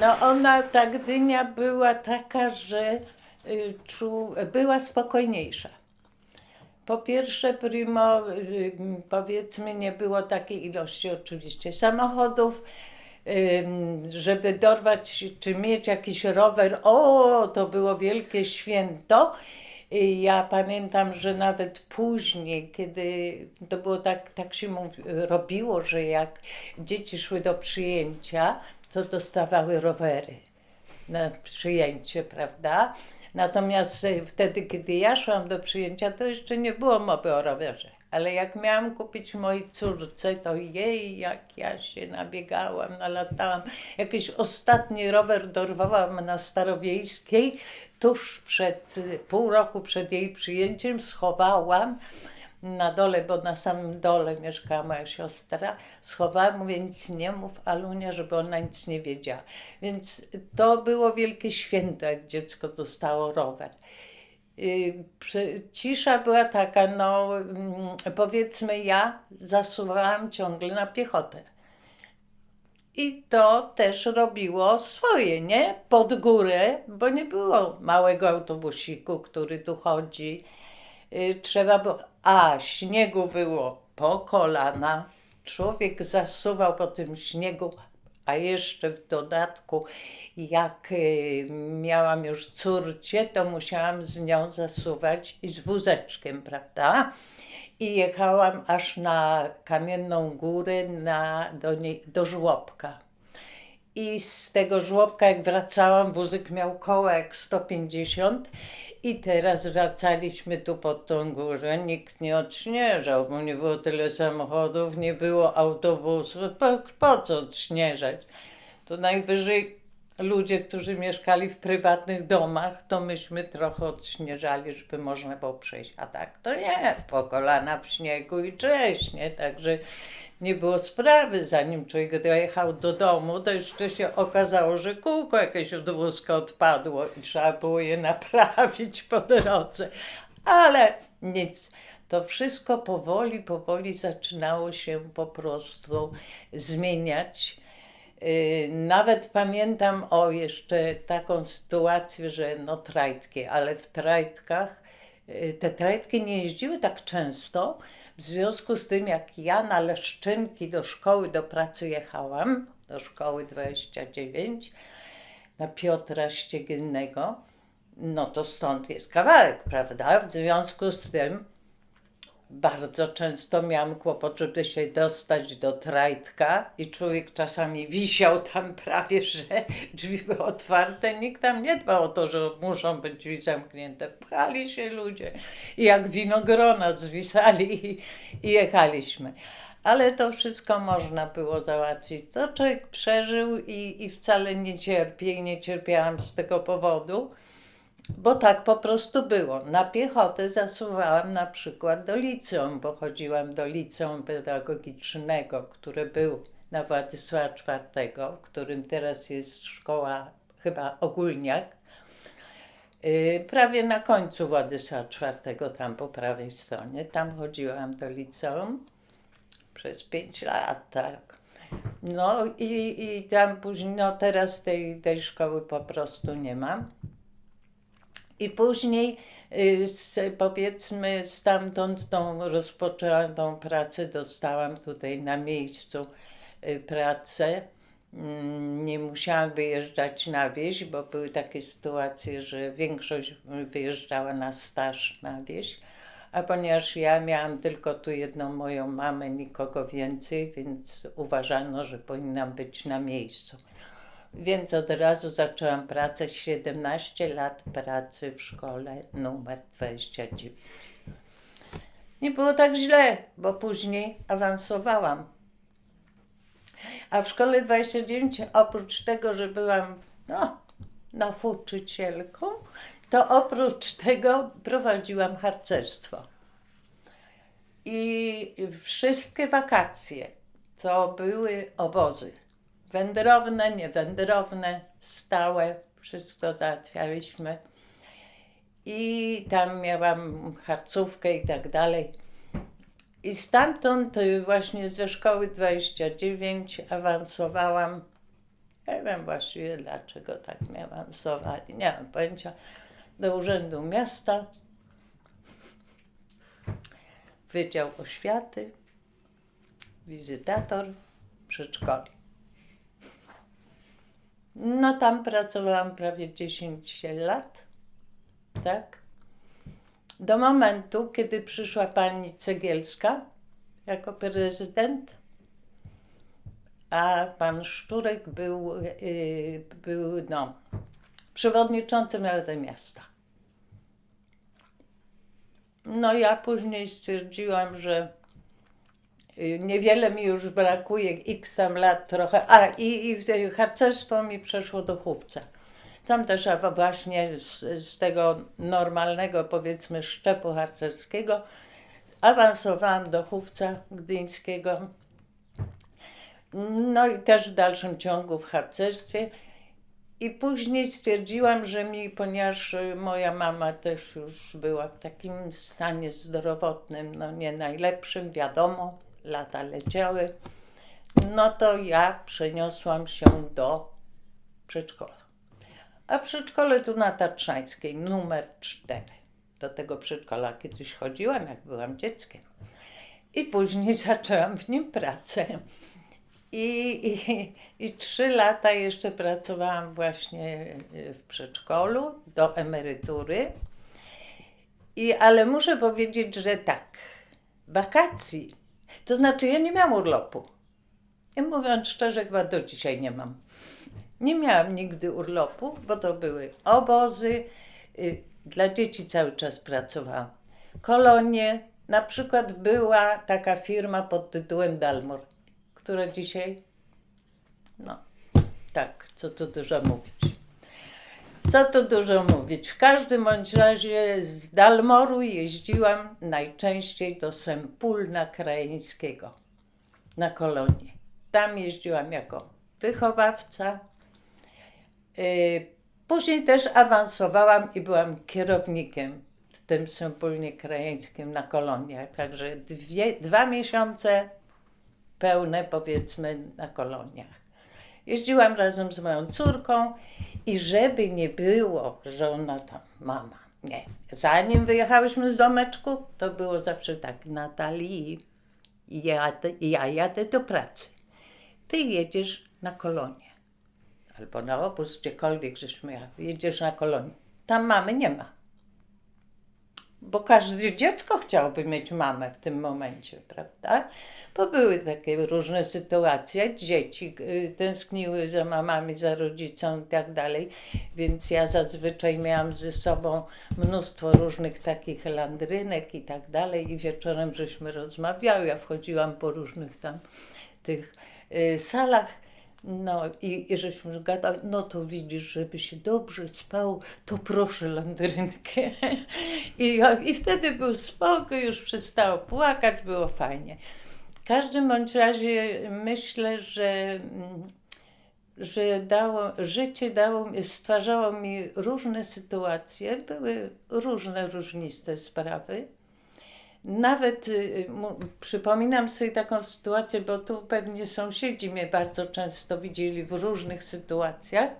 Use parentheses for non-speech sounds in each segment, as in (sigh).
No ona, ta Gdynia była taka, że y, czu, była spokojniejsza. Po pierwsze, primo, y, powiedzmy, nie było takiej ilości oczywiście samochodów, żeby dorwać czy mieć jakiś rower, o, to było wielkie święto. I Ja pamiętam, że nawet później, kiedy to było tak, tak się mówi, robiło, że jak dzieci szły do przyjęcia, to dostawały rowery na przyjęcie, prawda? Natomiast e, wtedy, kiedy ja szłam do przyjęcia, to jeszcze nie było mowy o rowerze. Ale jak miałam kupić mojej córce, to jej, jak ja się nabiegałam, nalatałam. Jakiś ostatni rower dorwałam na Starowiejskiej, tuż przed, y, pół roku przed jej przyjęciem, schowałam na dole, bo na samym dole mieszkała moja siostra, schowałam, mówię, nic nie mów Alunia, żeby ona nic nie wiedziała. Więc to było wielkie święto, jak dziecko dostało rower. Y, przy- Cisza była taka, no mm, powiedzmy ja zasuwałam ciągle na piechotę. I to też robiło swoje, nie? Pod górę, bo nie było małego autobusiku, który tu chodzi. Y, Trzeba było, a śniegu było po kolana. Człowiek zasuwał po tym śniegu, a jeszcze w dodatku, jak y, miałam już córcie, to musiałam z nią zasuwać i z wózeczkiem, prawda? I jechałam aż na Kamienną Górę, na, do, do żłobka. I z tego żłobka, jak wracałam, wózek miał koło jak 150 i teraz wracaliśmy tu pod tą górę. Nikt nie odśnieżał, bo nie było tyle samochodów, nie było autobusów. Po, po co odśnieżać? To najwyżej ludzie, którzy mieszkali w prywatnych domach, to myśmy trochę odśnieżali, żeby można było przejść. A tak to nie, po kolana w śniegu i cześć, nie? Także nie było sprawy, zanim człowiek dojechał do domu, to jeszcze się okazało, że kółko jakieś od wózka odpadło i trzeba było je naprawić po drodze. Ale nic. To wszystko powoli, powoli zaczynało się po prostu zmieniać. Yy, Nawet pamiętam o jeszcze taką sytuację, że no trajtki, ale w trajtkach yy, te trajtki nie jeździły tak często, w związku z tym jak ja na Leszczynki do szkoły, do pracy jechałam, do szkoły 29, na Piotra Ściegiennego, no to stąd jest kawałek, prawda? W związku z tym bardzo często miałam kłopot, żeby się dostać do trajtka i człowiek czasami wisiał tam prawie, że drzwi były otwarte. Nikt tam nie dbał o to, że muszą być drzwi zamknięte. Pchali się ludzie i jak winogrona zwisali i, i jechaliśmy. Ale to wszystko można było załatwić. To człowiek przeżył i, i wcale nie cierpi i nie cierpiałam z tego powodu. Bo tak po prostu było. Na piechotę zasuwałam na przykład do liceum, bo chodziłam do liceum pedagogicznego, które był na Władysława IV, w którym teraz jest szkoła chyba ogólniak. Yy, prawie na końcu Władysława IV, tam po prawej stronie. Tam chodziłam do liceum przez pięć lat, tak. No i, i tam później, no teraz tej, tej szkoły po prostu nie mam. I później y, z, powiedzmy stamtąd tą rozpoczęłam tą pracę, dostałam tutaj na miejscu y, pracę. Mm, Nie musiałam wyjeżdżać na wieś, bo były takie sytuacje, że większość wyjeżdżała na staż na wieś. A ponieważ ja miałam tylko tu jedną moją mamę, nikogo więcej, więc uważano, że powinnam być na miejscu. Więc od razu zaczęłam pracę, 17 lat pracy w szkole numer 29. Nie było tak źle, bo później awansowałam. A w szkole 29, oprócz tego, że byłam no, nauczycielką, to oprócz tego prowadziłam harcerstwo. I wszystkie wakacje to były obozy. Wędrowne, niewędrowne, stałe, wszystko załatwialiśmy. I tam miałam harcówkę i tak dalej. I stamtąd właśnie ze szkoły 29 awansowałam Nie wiem właściwie dlaczego tak mnie awansowali, nie mam pojęcia. Do Urzędu Miasta, Wydział Oświaty, wizytator, przedszkoli. No tam pracowałam prawie 10 lat, tak? Do momentu, kiedy przyszła pani Cegielska jako prezydent, a pan Szczurek był, yy, był no, przewodniczącym Rady Miasta. No ja później stwierdziłam, że niewiele mi już brakuje, x tam lat trochę, a i, i harcerstwo mi przeszło do chówca. Tam też właśnie z, z tego normalnego powiedzmy szczepu harcerskiego awansowałam do chówca gdyńskiego. No i też w dalszym ciągu w harcerstwie. I później stwierdziłam, że mi, ponieważ y, moja mama też już była w takim stanie zdrowotnym, no nie najlepszym, wiadomo, lata leciały, no to ja przeniosłam się do przedszkola. A przedszkole tu na Tatrzańskiej, numer 4. Do tego przedszkola kiedyś chodziłam, jak byłam dzieckiem. I później (laughs) zaczęłam w nim pracę. I, i, I trzy lata jeszcze pracowałam właśnie y, w przedszkolu do emerytury. I, ale muszę powiedzieć, że tak, wakacji, to znaczy ja nie miałam urlopu. I mówiąc szczerze, chyba do dzisiaj nie mam. Nie miałam nigdy urlopu, bo to były obozy. y, Dla dzieci cały czas pracowałam. Kolonie. Na przykład była taka firma pod tytułem Dalmor, która dzisiaj, no tak, co tu dużo mówić. Co tu dużo mówić. W każdym bądź razie z Dalmoru jeździłam najczęściej do Sempólna Krajeńskiego na kolonie. Tam jeździłam jako wychowawca. Yy, Później też awansowałam i byłam kierownikiem w tym Sempólnie Krajeńskim na koloniach. Także dwie, dwa miesiące pełne powiedzmy na koloniach. Jeździłam razem z moją córką i żeby nie było, że ona tam, mama, nie. Zanim wyjechałyśmy z domeczku, to było zawsze tak, Natalii, jadę, ja jadę do pracy. Ty jedziesz na kolonię. Albo na obóz, gdziekolwiek żeśmy jechali. Jedziesz na kolonię. Tam mamy nie ma. Bo każde dziecko chciałoby mieć mamę w tym momencie, prawda? Bo były takie różne sytuacje. Dzieci y, tęskniły za mamami, za rodzicą i tak dalej. Więc ja zazwyczaj miałam ze sobą mnóstwo różnych takich landrynek i tak dalej. I wieczorem żeśmy rozmawiały. Ja wchodziłam po różnych tam tych y, salach. No i, i żeśmy gadały, no to widzisz, żeby się dobrze spało, to proszę landrynkę. I, I wtedy był spokój, już przestało płakać, było fajnie. W każdym bądź razie myślę, że, że dało, życie dało, stwarzało mi różne sytuacje, były różne, różniste sprawy. Nawet y, przypominam sobie taką sytuację, bo tu pewnie sąsiedzi mnie bardzo często widzieli w różnych sytuacjach.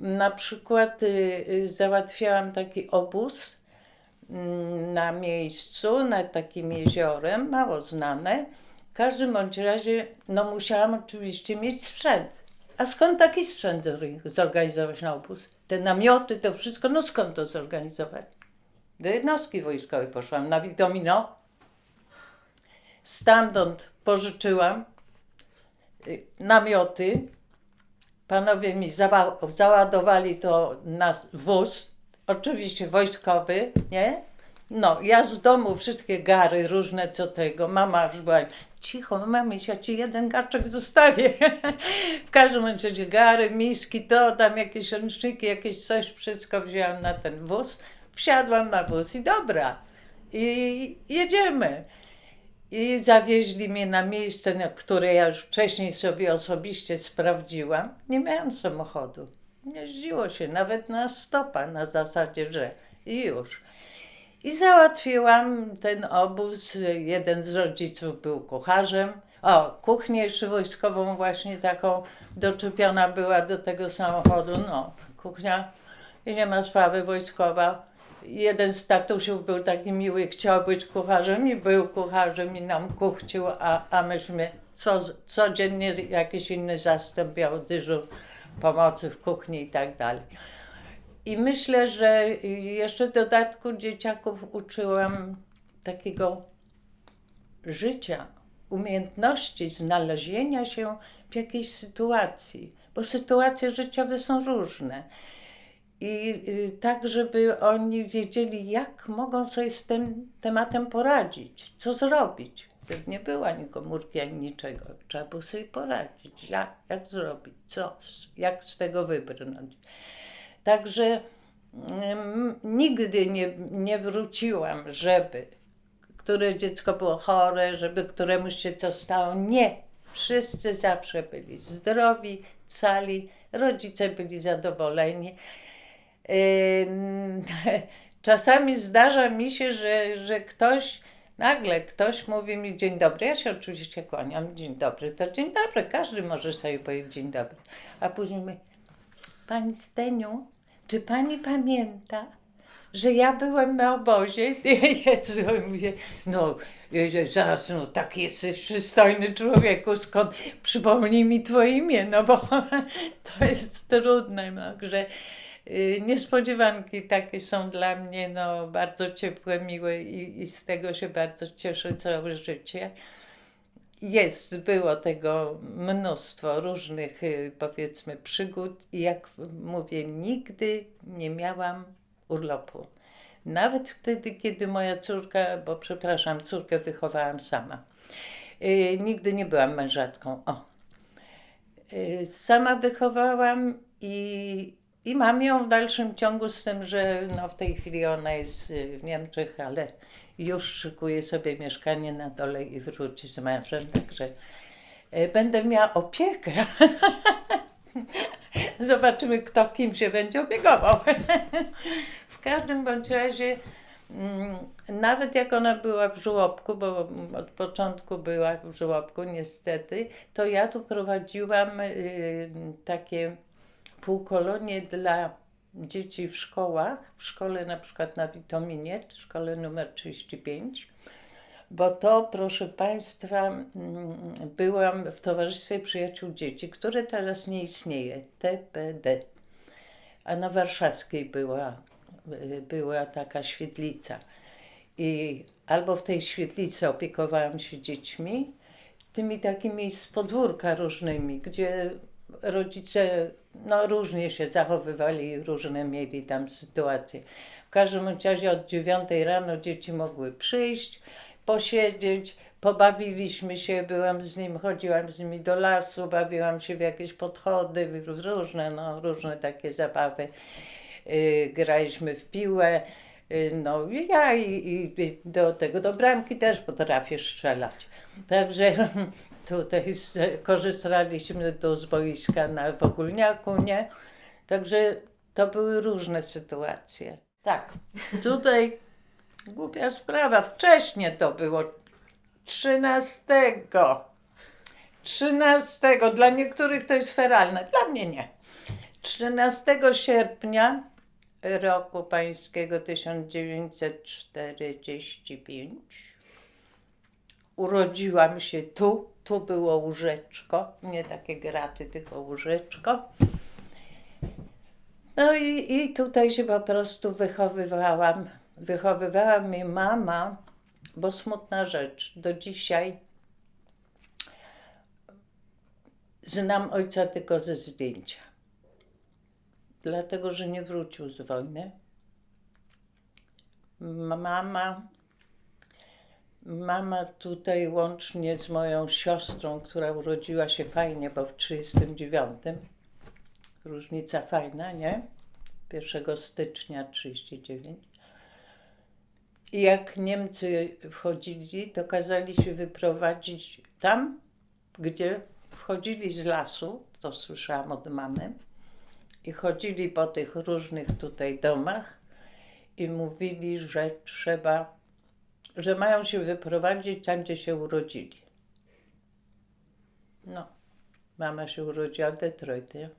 Na przykład y, y, załatwiałam taki obóz mm, na miejscu, nad takim jeziorem, mało znane. W każdym bądź razie, no musiałam oczywiście mieć sprzęt. A skąd taki sprzęt zor- zorganizować na obóz? Te namioty, to wszystko, no skąd to zorganizować? Do jednostki wojskowej poszłam na Widomino. Stamtąd pożyczyłam y, namioty. Panowie mi załadowali to na wóz, oczywiście wojskowy, nie? No, ja z domu wszystkie gary różne co tego. Mama już była, cicho, mamyś, ja ci jeden garczek zostawię. (laughs) w każdym razie gary, miski, to tam jakieś ręczniki, jakieś coś, wszystko wzięłam na ten wóz. Wsiadłam na wóz i dobra. I jedziemy. I zawieźli mnie na miejsce, które ja już wcześniej sobie osobiście sprawdziłam. Nie miałam samochodu. Jeździło się nawet na stopa, na zasadzie, że i już. I załatwiłam ten obóz. Jeden z rodziców był kucharzem. O, kuchnię wojskową właśnie taką doczepiona była do tego samochodu. No, kuchnia i nie ma sprawy wojskowa. Jeden z tatusiów był taki miły, chciał być kucharzem i był kucharzem i nam kuchcił, a, a myśmy co, codziennie jakiś inny zastęp miał dyżur pomocy w kuchni i tak dalej. I myślę, że jeszcze w dodatku dzieciaków uczyłam takiego życia, umiejętności znalezienia się w jakiejś sytuacji, bo sytuacje życiowe są różne. I y, tak, żeby oni wiedzieli, jak mogą sobie z tym tematem poradzić, co zrobić. Wtedy nie było ani komórki, ani niczego. Trzeba było sobie poradzić, jak, jak zrobić, co, jak z tego wybrnąć. Także mm, nigdy nie, nie wróciłam, żeby które dziecko było chore, żeby któremuś się co stało. Nie. Wszyscy zawsze byli zdrowi, cali, rodzice byli zadowoleni. (laughs) Czasami zdarza mi się, że, że ktoś, nagle ktoś mówi mi dzień dobry. Ja się oczywiście kłaniam, dzień dobry. To dzień dobry, każdy może sobie powiedzieć dzień dobry. A później mówi, Pani Steniu, czy Pani pamięta, że ja byłem na obozie? (laughs) Jezu, mówię, no je- zaraz, no taki jesteś przystojny człowieku, skąd przypomnij mi Twoje imię, no bo (laughs) to jest trudne, także y, niespodziewanki takie są dla mnie, no bardzo ciepłe, miłe i, i z tego się bardzo cieszę całe życie. Jest, było tego mnóstwo różnych, y, powiedzmy, przygód i jak mówię, nigdy nie miałam urlopu. Nawet wtedy, kiedy moja córka, bo przepraszam, córkę wychowałam sama. Y, nigdy nie byłam mężatką. O. Y, sama wychowałam i, i mam ją w dalszym ciągu z tym, że no, w tej chwili ona jest y, w Niemczech, ale już szykuje sobie mieszkanie na dole i wróci z mężem, także y, będę miała opiekę. (laughs) Zobaczymy, kto kim się będzie opiekował. (laughs) w każdym bądź razie, mm, nawet jak ona była w żłobku, bo od początku była w żłobku niestety, to ja tu prowadziłam y, takie półkolonie dla dzieci w szkołach, w szkole na przykład na Witominie, w szkole numer 35, bo to, proszę Państwa, mm, byłam w Towarzystwie Przyjaciół Dzieci, które teraz nie istnieje, TPD. A na Warszawskiej była, y, była taka świetlica. I albo w tej świetlicy opiekowałam się dziećmi, tymi takimi z podwórka różnymi, gdzie rodzice no, różnie się zachowywali, różne mieli tam sytuacje. W każdym razie od dziewiątej rano dzieci mogły przyjść, posiedzieć, pobawiliśmy się, byłam z nim, chodziłam z nimi do lasu, bawiłam się w jakieś podchody, różne, no, różne takie zabawy. Yy, graliśmy w piłę. Yy, No, ja i, i do tego, do bramki też potrafię strzelać. Także (laughs) tutaj z, korzystaliśmy tu z boiska na w Ogólniaku, nie? Także to były różne sytuacje. Tak, tutaj głupia sprawa, wcześniej to było 13. 13. Dla niektórych to jest feralne, dla mnie nie. 13 sierpnia roku pańskiego 1945 urodziłam się tu. Tu było łóżeczko, nie takie graty, tylko łóżeczko. No i, i tutaj się po prostu wychowywałam. Wychowywała mnie mama, bo smutna rzecz. Do dzisiaj znam ojca tylko ze zdjęcia. Dlatego, że nie wrócił z wojny. Mama Mama tutaj łącznie z moją siostrą, która urodziła się fajnie, bo w 39. Różnica fajna, nie? 1 stycznia 39. I jak Niemcy wchodzili, to kazali się wyprowadzić tam, gdzie wchodzili z lasu, to słyszałam od mamy, i chodzili po tych różnych tutaj domach i mówili, że trzeba że mają się wyprowadzić tam, gdzie się urodzili. No, mama się urodziła w Detroit, nie?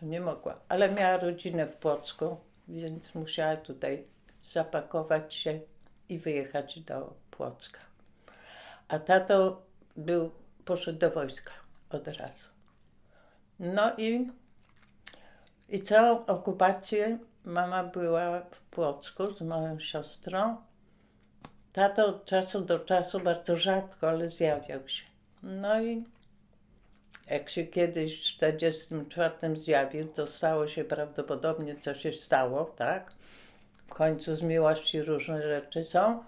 To nie mogła, ale miała rodzinę w Płocku, więc musiała tutaj zapakować się i wyjechać do Płocka. A tato był, poszedł do wojska od razu. No i, i całą okupację mama była w Płocku z moją siostrą. Tato od czasu do czasu, bardzo rzadko, ale zjawiał się. No i jak się kiedyś w 1944 zjawił, to stało się prawdopodobnie, co się stało, tak? W końcu z miłości różne rzeczy są.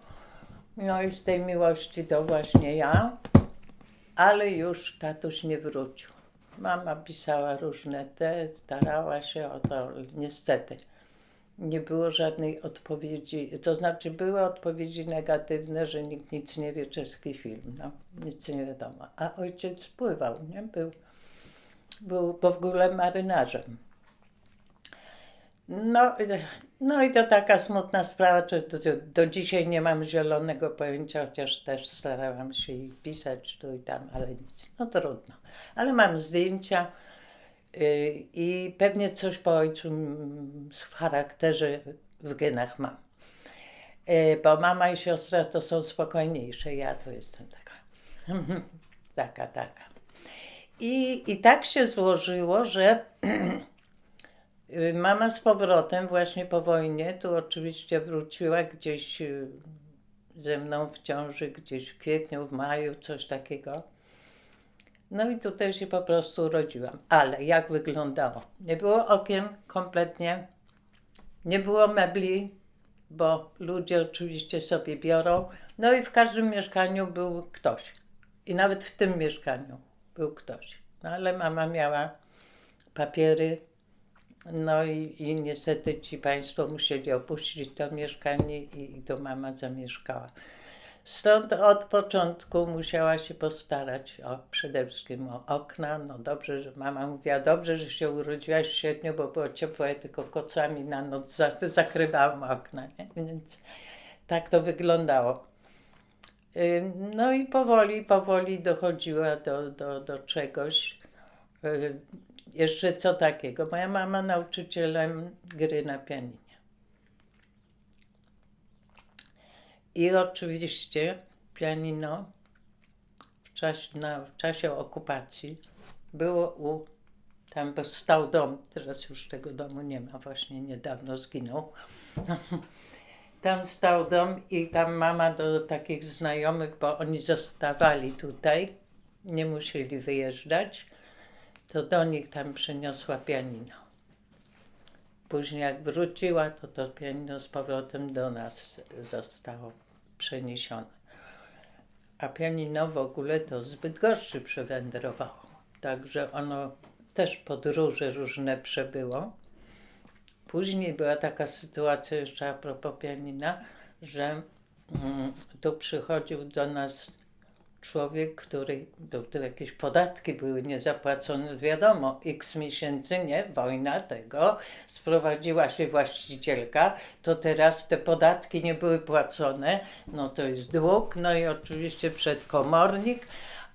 No i z tej miłości to właśnie ja, ale już tatuś nie wrócił. Mama pisała różne te, starała się o to, niestety. Nie było żadnej odpowiedzi, to znaczy były odpowiedzi negatywne, że nikt nic nie wie, czeski film, no, nic nie wiadomo. A ojciec pływał, nie? Był, był w ogóle marynarzem. No, no i to taka smutna sprawa, czy do, do dzisiaj nie mam zielonego pojęcia, chociaż też starałam się pisać tu i tam, ale nic, no trudno. Ale mam zdjęcia i pewnie coś po ojcu mm, w charakterze, w genach mam. Y, Bo mama i siostra to są spokojniejsze, ja to jestem taka, taka, taka. I, I tak się złożyło, że (clears throat) Y, Mama z powrotem właśnie po wojnie, tu oczywiście wróciła gdzieś y, ze mną w ciąży, gdzieś w kwietniu, w maju, coś takiego. No i tutaj się po prostu urodziłam. Ale jak wyglądało? Nie było okien kompletnie, nie było mebli, bo ludzie oczywiście sobie biorą. No i w każdym mieszkaniu był ktoś. I nawet w tym mieszkaniu był ktoś. No ale mama miała papiery, no i, i niestety ci państwo musieli opuścić to mieszkanie i, i to mama zamieszkała. Stąd od początku musiała się postarać o, przede wszystkim o okna. No dobrze, że mama mówiła, dobrze, że się urodziłaś w sierpniu, bo było ciepło, ja tylko kocami na noc za, zakrywałam okna, nie? więc tak to wyglądało. No i powoli, powoli dochodziła do, do, do czegoś. Jeszcze co takiego? Moja mama nauczycielem gry na pianinie. I oczywiście pianino w czasie, w czasie okupacji było u, tam stał dom, teraz już tego domu nie ma, właśnie niedawno zginął. (laughs) Tam stał dom i tam mama do takich znajomych, bo oni zostawali tutaj, nie musieli wyjeżdżać, to do nich tam przyniosła pianino. Później jak wróciła, to to pianino z powrotem do nas zostało przeniesione. A pianino w ogóle to zbyt gorszy przewędrowało. Także ono też podróże różne przebyło. Później była taka sytuacja jeszcze a propos pianina, że mm, tu przychodził do nas człowiek, który, bo tu jakieś podatki były niezapłacone, wiadomo, x miesięcy, nie, wojna tego, sprowadziła się właścicielka, to teraz te podatki nie były płacone, no to jest dług, no i oczywiście przed komornik,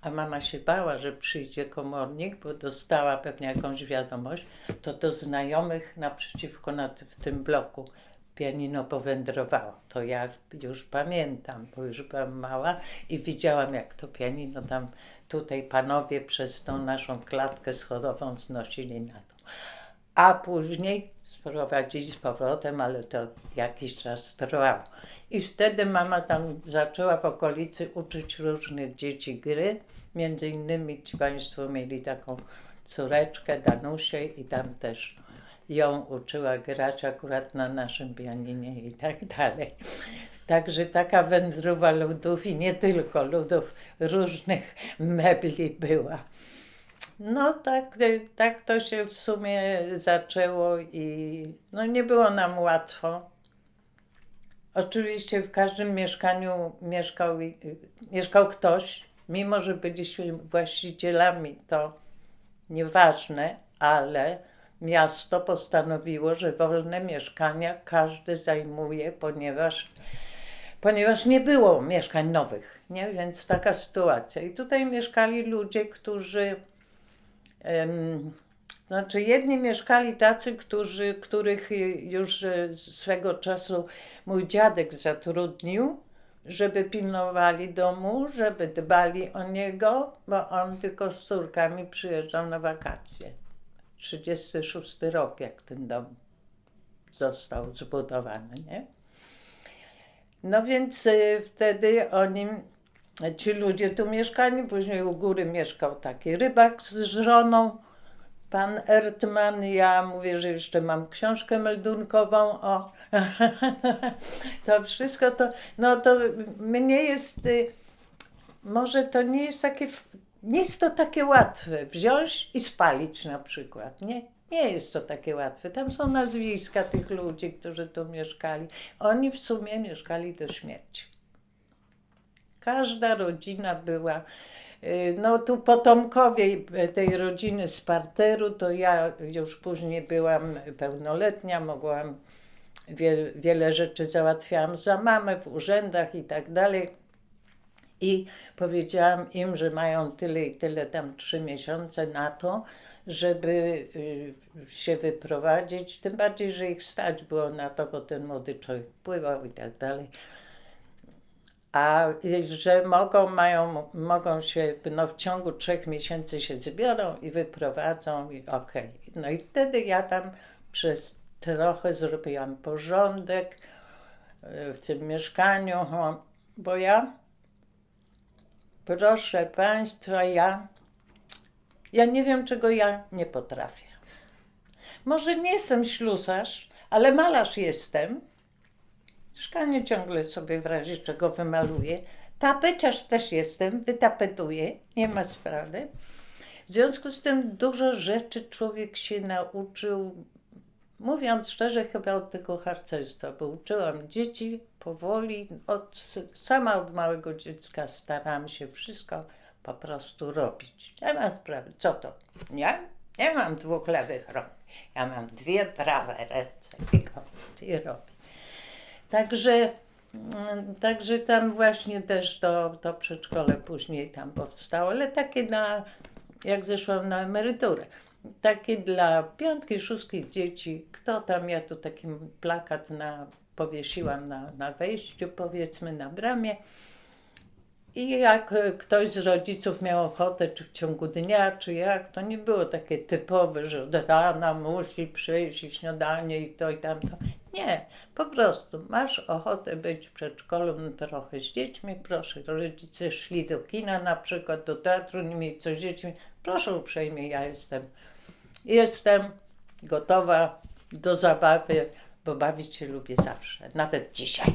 a mama się bała, że przyjdzie komornik, bo dostała pewnie jakąś wiadomość, to do znajomych naprzeciwko na, w tym bloku pianino powędrowało. To ja już pamiętam, bo już byłam mała i widziałam, jak to pianino tam tutaj panowie przez tą naszą klatkę schodową znosili na to. A później sprowadzili z powrotem, ale to jakiś czas trwało. I wtedy mama tam zaczęła w okolicy uczyć różnych dzieci gry. Między innymi ci Państwo mieli taką córeczkę Danusię i tam też ją uczyła grać akurat na naszym pianinie i tak dalej. Także taka wędrowa ludów i nie tylko ludów, różnych mebli była. No tak, tak to się w sumie zaczęło i no nie było nam łatwo. Oczywiście w każdym mieszkaniu mieszkał, mieszkał ktoś, mimo że byliśmy właścicielami, to nieważne, ale miasto postanowiło, że wolne mieszkania każdy zajmuje, ponieważ, ponieważ nie było mieszkań nowych. nie? Więc taka sytuacja. I tutaj mieszkali ludzie, którzy, znaczy jedni mieszkali tacy, którzy, których już swego czasu mój dziadek zatrudnił, żeby pilnowali domu, żeby dbali o niego, bo on tylko z córkami przyjeżdżał na wakacje. 36 rok, jak ten dom został zbudowany, nie? No więc y, wtedy oni, ci ludzie tu mieszkali, później u góry mieszkał taki rybak z żoną, pan Ertman, ja mówię, że jeszcze mam książkę meldunkową, o, (laughs) to wszystko to, no to mnie jest, y, może to nie jest takie, nie jest to takie łatwe, wziąć i spalić na przykład, nie? Nie jest to takie łatwe. Tam są nazwiska tych ludzi, którzy tu mieszkali. Oni w sumie mieszkali do śmierci. Każda rodzina była. y, No tu potomkowie tej rodziny z parteru, to ja już później byłam pełnoletnia, mogłam wiele, wiele rzeczy załatwiałam za mamę w urzędach i tak dalej. I powiedziałam im, że mają tyle i tyle tam trzy miesiące na to, żeby y, się wyprowadzić. Tym bardziej, że ich stać było na to, bo ten młody człowiek pływał i tak dalej. A y, że mogą, mają, mogą się, no w ciągu trzech miesięcy się zbiorą i wyprowadzą i okej. No i wtedy ja tam przez trochę zrobiłam porządek y, w tym mieszkaniu, bo ja, proszę Państwa, ja, ja nie wiem, czego ja nie potrafię. Może nie jestem ślusarz, ale malarz jestem. Mieszkanie ciągle sobie w razie czego wymaluję. Tapeciarz też jestem, wytapetuję, nie ma sprawy. W związku z tym dużo rzeczy człowiek się nauczył, mówiąc szczerze, chyba od tego harcerstwa, bo uczyłam dzieci powoli, od, sama od małego dziecka starałam się wszystko po prostu robić. Nie ma sprawy, co to? Nie? Nie mam dwóch lewych rąk, ja mam dwie prawe ręce i i robię. Także, mm, także tam właśnie też to, to przedszkole później tam powstało, ale takie na, jak zeszłam na emeryturę, takie dla piątki, szóstki dzieci, kto tam, ja tu taki plakat na, powiesiłam na, na wejściu, powiedzmy na bramie, i jak ktoś z rodziców miał ochotę, czy w ciągu dnia, czy jak, to nie było takie typowe, że od rana musi przyjść i śniadanie i to i tamto. Nie, po prostu masz ochotę być w przedszkolu no, trochę z dziećmi, proszę. Rodzice szli do kina na przykład, do teatru, nie mieli coś z dziećmi. Proszę uprzejmie, ja jestem, jestem gotowa do zabawy, bo bawić się lubię zawsze, nawet dzisiaj.